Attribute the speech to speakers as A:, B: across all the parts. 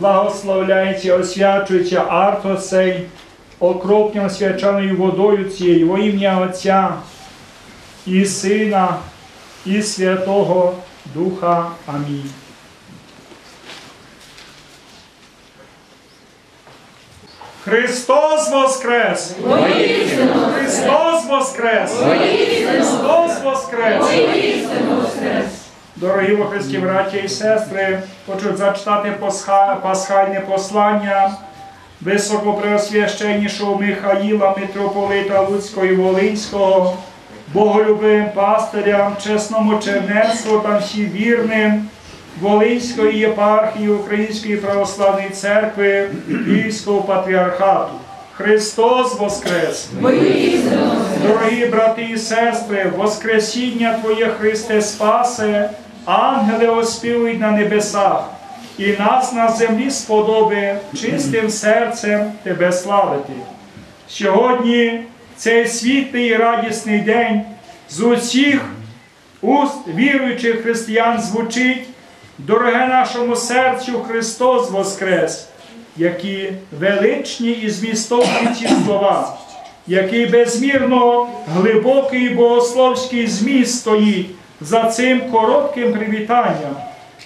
A: благословляється, освячується арто цей, окроплям свячаною водою цією во ім'я Отця і Сина, і Святого Духа. Амінь. Христос Воскрес! Христос Воскрес! Христос Воскрес! Дорогі во Христі, браття і сестри, хочу зачитати пасхальне послання високопреосвященнішого Михаїла, митрополита Луцького і Волинського, боголюбивим пастирям, чесному чернецтву та всім вірним Волинської єпархії Української православної церкви Львівського патріархату. Христос Воскрес! Дорогі брати і сестри, Воскресіння Твоє Христе Спасе, ангели оспівують на небесах, і нас на землі сподоби чистим серцем Тебе славити. Сьогодні цей світлий і радісний день з усіх уст віруючих християн звучить, дороге нашому серцю Христос Воскрес, які величні і змістовні ці слова! Який безмірно глибокий богословський зміст стоїть за цим коротким привітанням,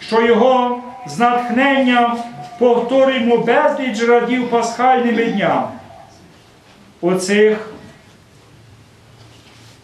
A: що його з натхненням повторюємо безліч радів пасхальними днями. Оцих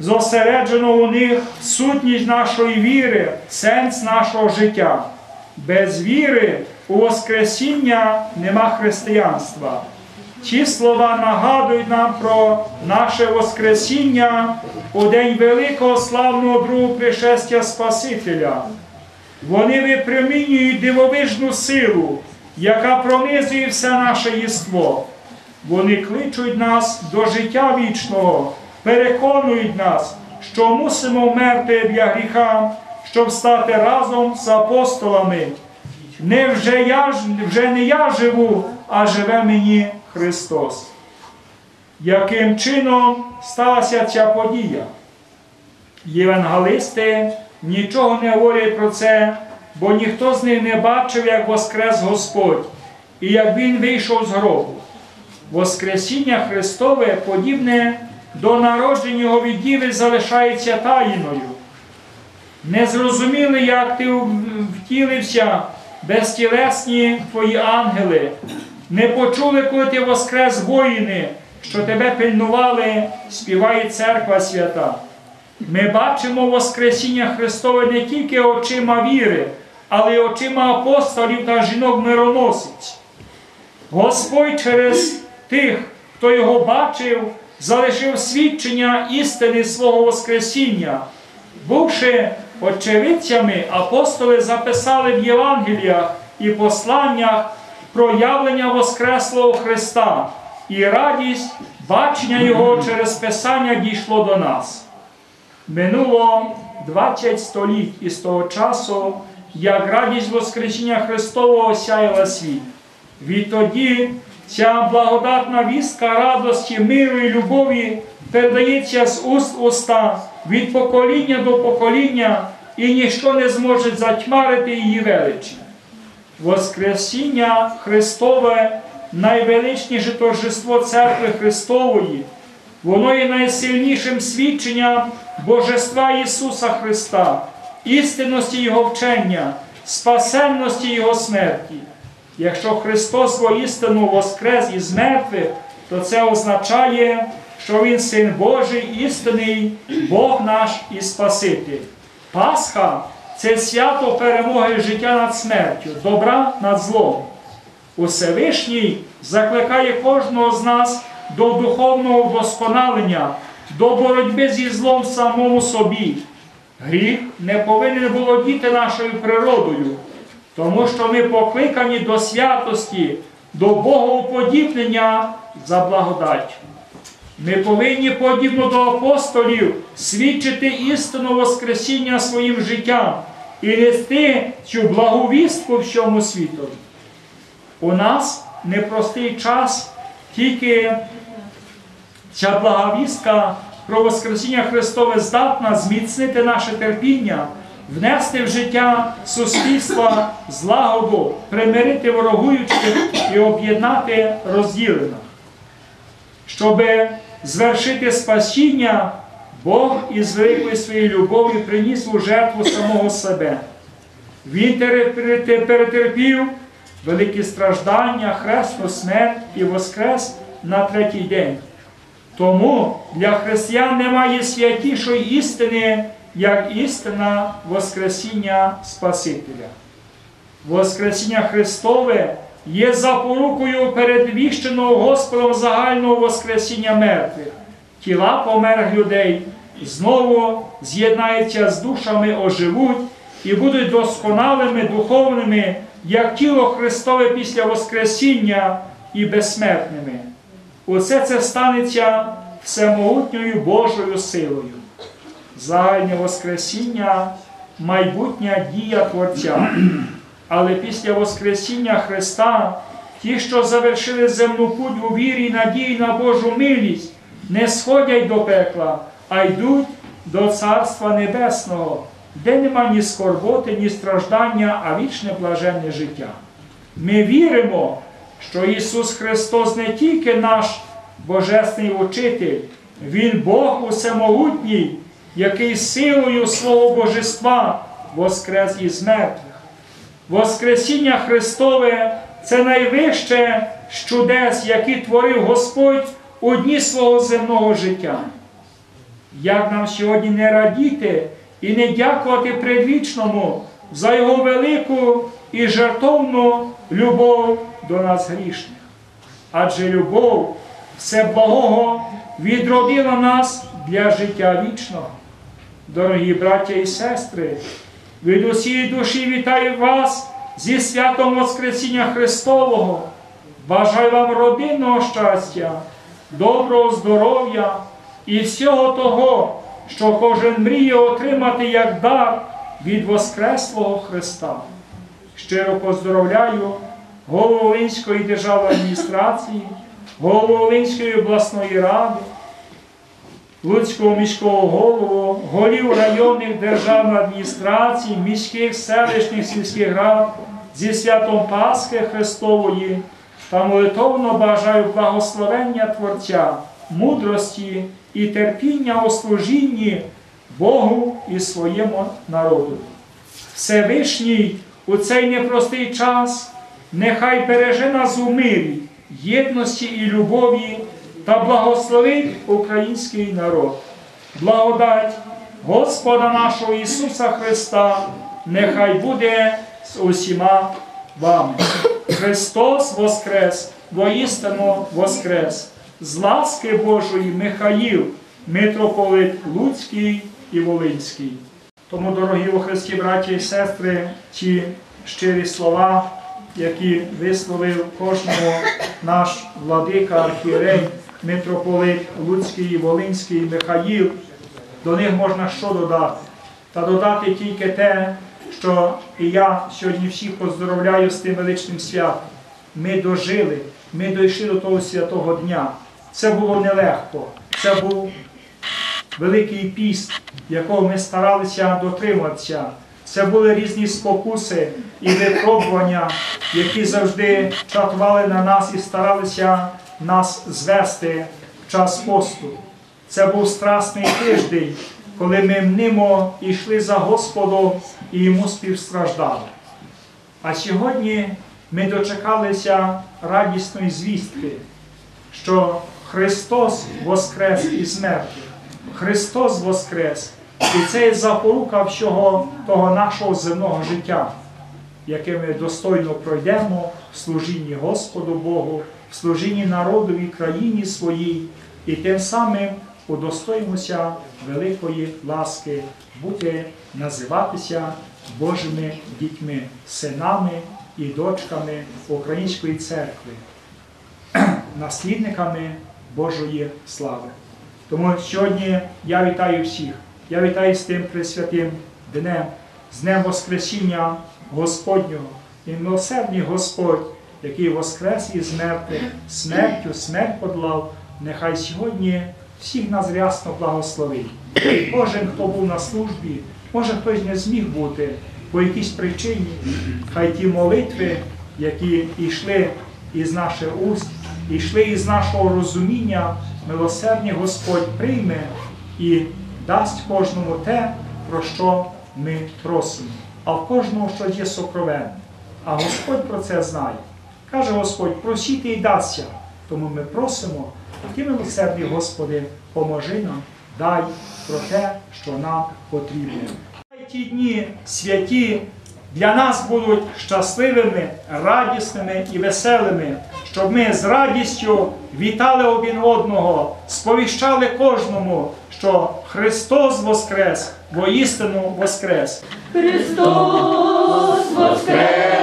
A: зосереджено у них сутність нашої віри, сенс нашого життя. Без віри у Воскресіння нема християнства. Ці слова нагадують нам про наше Воскресіння у день великого славного другого пришестя Спасителя. Вони випромінюють дивовижну силу, яка пронизує все наше єство. Вони кличуть нас до життя вічного, переконують нас, що мусимо вмерти для гріха, щоб стати разом з апостолами. Не вже, я, вже не я живу, а живе мені Христос. Яким чином сталася ця подія? Євангелисти нічого не говорять про це, бо ніхто з них не бачив, як воскрес Господь і як Він вийшов з гробу. Воскресіння Христове, подібне до народження його від Діви, залишається таїною. Не зрозуміли, як ти втілився безтілесні твої ангели, не почули, коли ти воскрес воїни, що тебе пильнували, співає церква свята. Ми бачимо Воскресіння Христове не тільки очима віри, але й очима апостолів та жінок мироносиць. Господь через тих, хто його бачив, залишив свідчення істини свого Воскресіння. Бувши очевидцями, апостоли записали в Євангеліях і посланнях проявлення Воскреслого Христа, і радість бачення Його через Писання дійшло до нас. Минуло 20 століть із того часу, як радість Воскресіння Христового осяяла світ. Відтоді ця благодатна вістка радості, миру і любові передається з уст уста від покоління до покоління, і ніщо не зможе затьмарити її величі. Воскресіння Христове найвеличніше торжество Церкви Христової. Воно є найсильнішим свідченням Божества Ісуса Христа, істинності Його вчення, спасенності Його смерті. Якщо Христос воістину воскрес із мертвих, то це означає, що Він Син Божий, істинний, Бог наш і Спаситель. Пасха це свято перемоги життя над смертю, добра над злом. Усевишній закликає кожного з нас до духовного вдосконалення, до боротьби зі злом самому собі. Гріх не повинен володіти нашою природою, тому що ми покликані до святості, до Богоуподібнення за благодаттю. Ми повинні, подібно до апостолів, свідчити істину Воскресіння своїм життям і нести цю благовістку всьому світу. У нас непростий час, тільки ця благовістка про Воскресіння Христове здатна зміцнити наше терпіння, внести в життя суспільства злагоду, примирити ворогуючих і об'єднати розділених. Щоб звершити спасіння, Бог із великою своєю любов'ю приніс у жертву самого себе. Він перетерпів великі страждання, хресну смерть і воскрес на третій день. Тому для християн немає святішої істини, як істина Воскресіння Спасителя. Воскресіння Христове є запорукою передвіщеного Господом загального Воскресіння мертвих. Тіла померлих людей знову з'єднаються з душами, оживуть і будуть досконалими духовними, як тіло Христове після Воскресіння і безсмертними. Усе це станеться всемогутньою Божою силою. Загальне Воскресіння майбутня дія Творця. Але після Воскресіння Христа ті, що завершили земну путь у вірі і надії на Божу милість, не сходять до пекла, а йдуть до Царства Небесного, де нема ні скорботи, ні страждання, а вічне блаженне життя. Ми віримо, що Ісус Христос не тільки наш Божественний учитель, Він Бог усемогутній, який силою свого Божества воскрес із мертвих. Воскресіння Христове це найвище з чудес, які творив Господь у дні свого земного життя. Як нам сьогодні не радіти і не дякувати предвічному за Його велику і жертовну любов до нас грішних. Адже любов Всеблагого відродила нас для життя вічного. Дорогі браття і сестри, від усієї душі вітаю вас зі святом Воскресіння Христового. Бажаю вам родинного щастя, доброго здоров'я і всього того, що кожен мріє отримати як дар від Воскреслого Христа. Щиро поздоровляю голову Волинської державної адміністрації, голову Волинської обласної ради. Луцького міського голову, голів районних державних адміністрацій, міських, селищних сільських рад зі святом Пасхи Христової та молитовно бажаю благословення Творця, мудрості і терпіння у служінні Богу і своєму народу. Всевишній у цей непростий час нехай береже нас у мирі, єдності і любові та благословить український народ. Благодать Господа нашого Ісуса Христа, нехай буде з усіма вами. Христос Воскрес, воістину Воскрес, з ласки Божої Михаїл, митрополит Луцький і Волинський. Тому, дорогі у Христі, браті і сестри, ті щирі слова, які висловив кожному наш владика, архієрей, митрополит Луцький Волинський Михаїл, до них можна що додати? Та додати тільки те, що і я сьогодні всіх поздоровляю з тим величним святом. Ми дожили, ми дійшли до того святого дня. Це було нелегко. Це був великий піст, якого ми старалися дотриматися. Це були різні спокуси і випробування, які завжди чатували на нас і старалися нас звести в час посту. Це був страсний тиждень, коли ми мнимо йшли за Господом і йому співстраждали. А сьогодні ми дочекалися радісної звістки, що Христос воскрес із мертвих. Христос воскрес. І це є запорука всього того нашого земного життя, яке ми достойно пройдемо в служінні Господу Богу, в служінні народові країні своїй, і тим самим удостоїмося великої ласки бути називатися Божими дітьми, синами і дочками Української церкви, наслідниками Божої слави. Тому сьогодні я вітаю всіх. Я вітаю з тим присвятим днем, з Днем Воскресіння Господнього і милосердний Господь, який воскрес із мертвих, смертю, смерть подлав, нехай сьогодні всіх нас рясно благословить. Кожен, хто був на службі, Може хтось не зміг бути по якійсь причині, хай ті молитви, які йшли із наших уст, йшли із нашого розуміння, милосердний Господь прийме і дасть кожному те, про що ми просимо. А в кожному щось є сокровенне. А Господь про це знає. Каже Господь, просіть і дасться. Тому ми просимо, ти милосердний Господи, поможи нам, дай про те, що нам потрібно. Хай ті дні святі для нас будуть щасливими, радісними і веселими, щоб ми з радістю вітали один одного, сповіщали кожному, що Христос Воскрес, воістину Воскрес.
B: Христос воскрес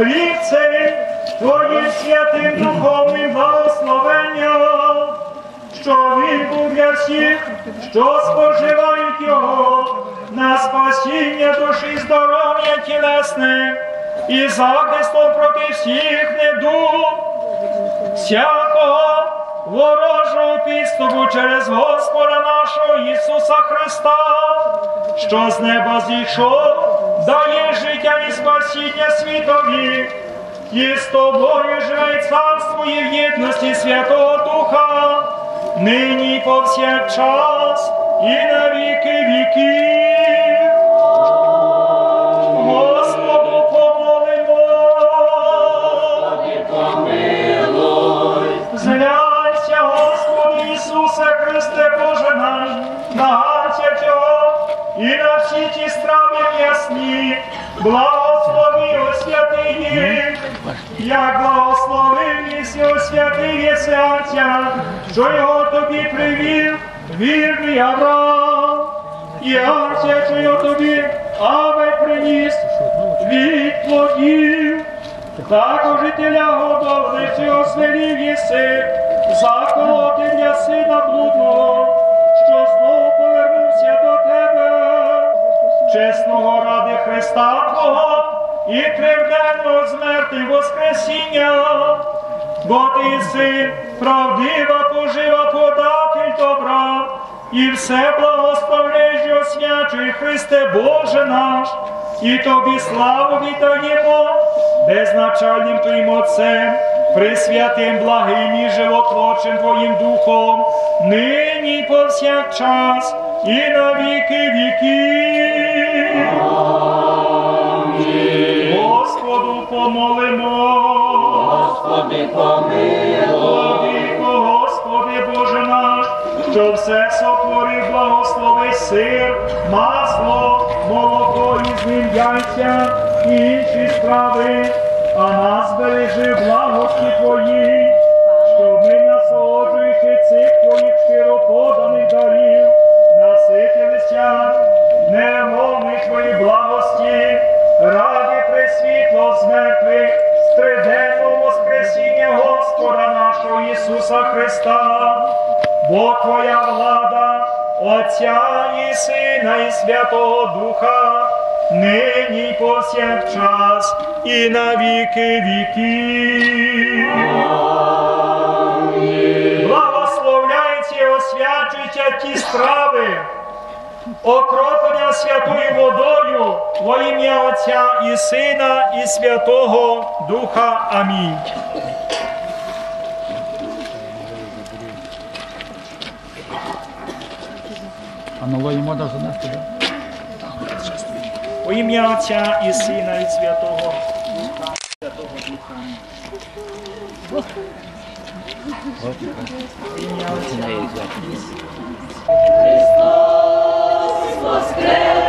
A: освяти хліб цей Твоїм святим духовним благословенням, що він був для всіх, що споживають його на спасіння душі здоров'я тілесне і захистом проти всіх недуг всякого ворожого підступу через Господа нашого Ісуса Христа, що з неба зійшов, дає життя і спасіння світові, і з тобою живе й царствує в єдності Святого Духа, нині повсякчас і на віки віків. Благослови освяти їх, як благословив єси, освятив єси Отця, що його тобі привів, вірний Авраам. І Отця, що його тобі, Аве приніс від плодів. Також і теля годовниці освелів єси, заколоти для сина блудного, чесного ради Христа Твого і тривденного смерти Воскресіння, бо ти єси правдива пожива податель добра, і все благословляєш і освячує Христе Боже наш, і тобі славу віддаємо безначальним Твоїм Отцем, присвятим благим і животворчим Твоїм Духом, нині повсякчас, і на віки віків. Господу помолимо.
B: Господи, помилуй.
A: Господи Боже наш, що все сотворив, благослови сир, масло, молоко і з ним яйця і інші страви, а нас бережи благості Твої, Отця і Сина, і Святого Духа, нині повсякчас, і на віки віків. Благословляйте і освячуйте ті страви, окроплення святою водою во ім'я Отця і Сина, і Святого Духа. Амінь.
C: А нової мода занести, да?
A: Во ім'я Отця і Сина, і Святого. Святого Духа. Во ім'я Отця.
B: Воскрес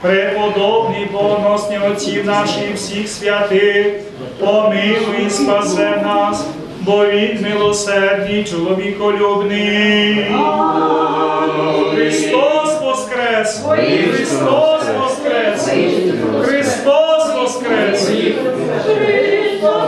A: Преподобні богоносні отців наших всіх святих, помилуй і спасе нас, бо він милосердний, чоловіколюбний. Христос воскрес! Христос воскрес! Христос воскрес!
B: Христос